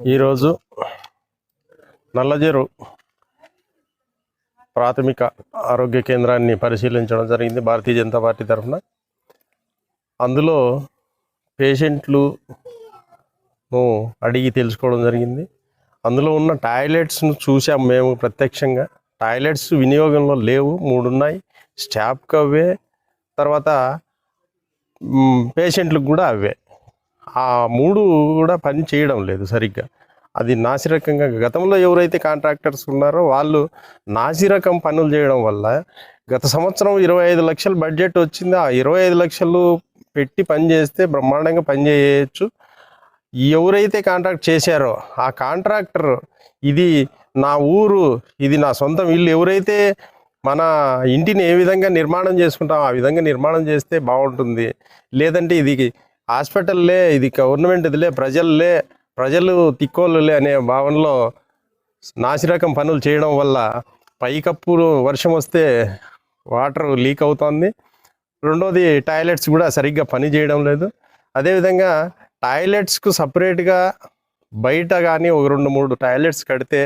ఈరోజు నల్లజేరు ప్రాథమిక ఆరోగ్య కేంద్రాన్ని పరిశీలించడం జరిగింది భారతీయ జనతా పార్టీ తరఫున. అందులో పేషెంట్లు అడిగి తెలుసుకోవడం జరిగింది. అందులో ఉన్న టాయిలెట్స్ను చూసాం మేము ప్రత్యక్షంగా. టాయిలెట్స్ వినియోగంలో లేవు మూడు ఉన్నాయి స్టాఫ్కి అవే. తర్వాత పేషెంట్లకు కూడా అవే. ఆ మూడు కూడా పని చేయడం లేదు సరిగ్గా. అది నాసిరకంగా గతంలో ఎవరైతే కాంట్రాక్టర్స్ ఉన్నారో వాళ్ళు నాసిరకం పనులు చేయడం వల్ల గత సంవత్సరం ఇరవై ఐదు లక్షలు బడ్జెట్ వచ్చింది. ఆ ఇరవై ఐదు లక్షలు పెట్టి పని చేస్తే బ్రహ్మాండంగా పని చేయవచ్చు ఎవరైతే కాంట్రాక్ట్ చేశారో ఆ కాంట్రాక్టర్ ఇది నా ఊరు ఇది నా సొంతం ఇల్లు ఎవరైతే మన ఇంటిని ఏ విధంగా నిర్మాణం చేసుకుంటాం ఆ విధంగా నిర్మాణం చేస్తే బాగుంటుంది. లేదంటే ఇది హాస్పిటల్లే ఇది గవర్నమెంట్ ఇదిలే ప్రజల్లే ప్రజలు తిక్కోళ్ళులే అనే భావనలో నాసిరకం పనులు చేయడం వల్ల పైకప్పు వర్షం వస్తే వాటర్ లీక్ అవుతోంది. రెండోది టాయిలెట్స్ కూడా సరిగ్గా పని చేయడం లేదు. అదేవిధంగా టాయిలెట్స్కు సపరేట్గా బయట కానీ ఒక రెండు మూడు టాయిలెట్స్ కడితే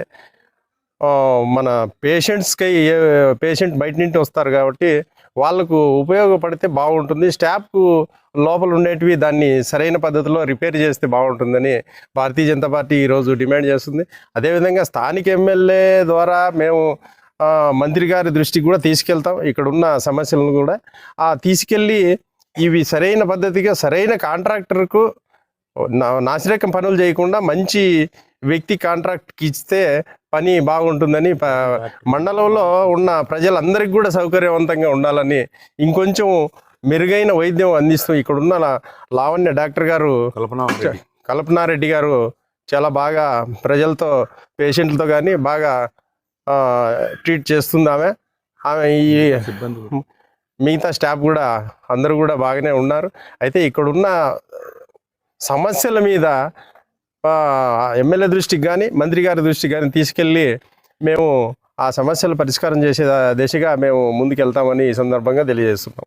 మన పేషెంట్స్కి ఏ పేషెంట్ బయట నుండి వస్తారు కాబట్టి వాళ్ళకు ఉపయోగపడితే బాగుంటుంది. స్టాప్కు లోపల ఉండేటివి దాన్ని సరైన పద్ధతిలో రిపేర్ చేస్తే బాగుంటుందని భారతీయ జనతా పార్టీ ఈరోజు డిమాండ్ చేస్తుంది. అదేవిధంగా స్థానిక ఎమ్మెల్యే ద్వారా మేము మంత్రి గారి దృష్టికి కూడా తీసుకెళ్తాం. ఇక్కడ ఉన్న సమస్యలను కూడా. ఆ తీసుకెళ్ళి ఇవి సరైన పద్ధతిగా సరైన కాంట్రాక్టర్కు నా- నాసిరకం పనులు చేయకుండా మంచి వ్యక్తి కాంట్రాక్ట్కి ఇస్తే పని బాగుంటుందని మండలంలో ఉన్న ప్రజలందరికీ కూడా సౌకర్యవంతంగా ఉండాలని ఇంకొంచెం మెరుగైన వైద్యం అందిస్తూ ఇక్కడ ఉన్న లా- లావణ్య డాక్టర్ గారు కల్పన రెడ్డి. కల్పనారెడ్డి గారు చాలా బాగా ప్రజలతో పేషెంట్లతో కానీ బాగా ట్రీట్ చేస్తుంది ఆమె. ఆమె ఈ మిగతా స్టాఫ్ కూడా అందరూ కూడా బాగానే ఉన్నారు. అయితే ఇక్కడున్న సమస్యల మీద ఎమ్మెల్యే దృష్టికి కానీ మంత్రి గారి దృష్టికి కానీ తీసుకెళ్ళి మేము ఆ సమస్యలు పరిష్కారం చేసే దిశగా మేము ముందుకెళ్తామని ఈ సందర్భంగా తెలియజేస్తున్నాం.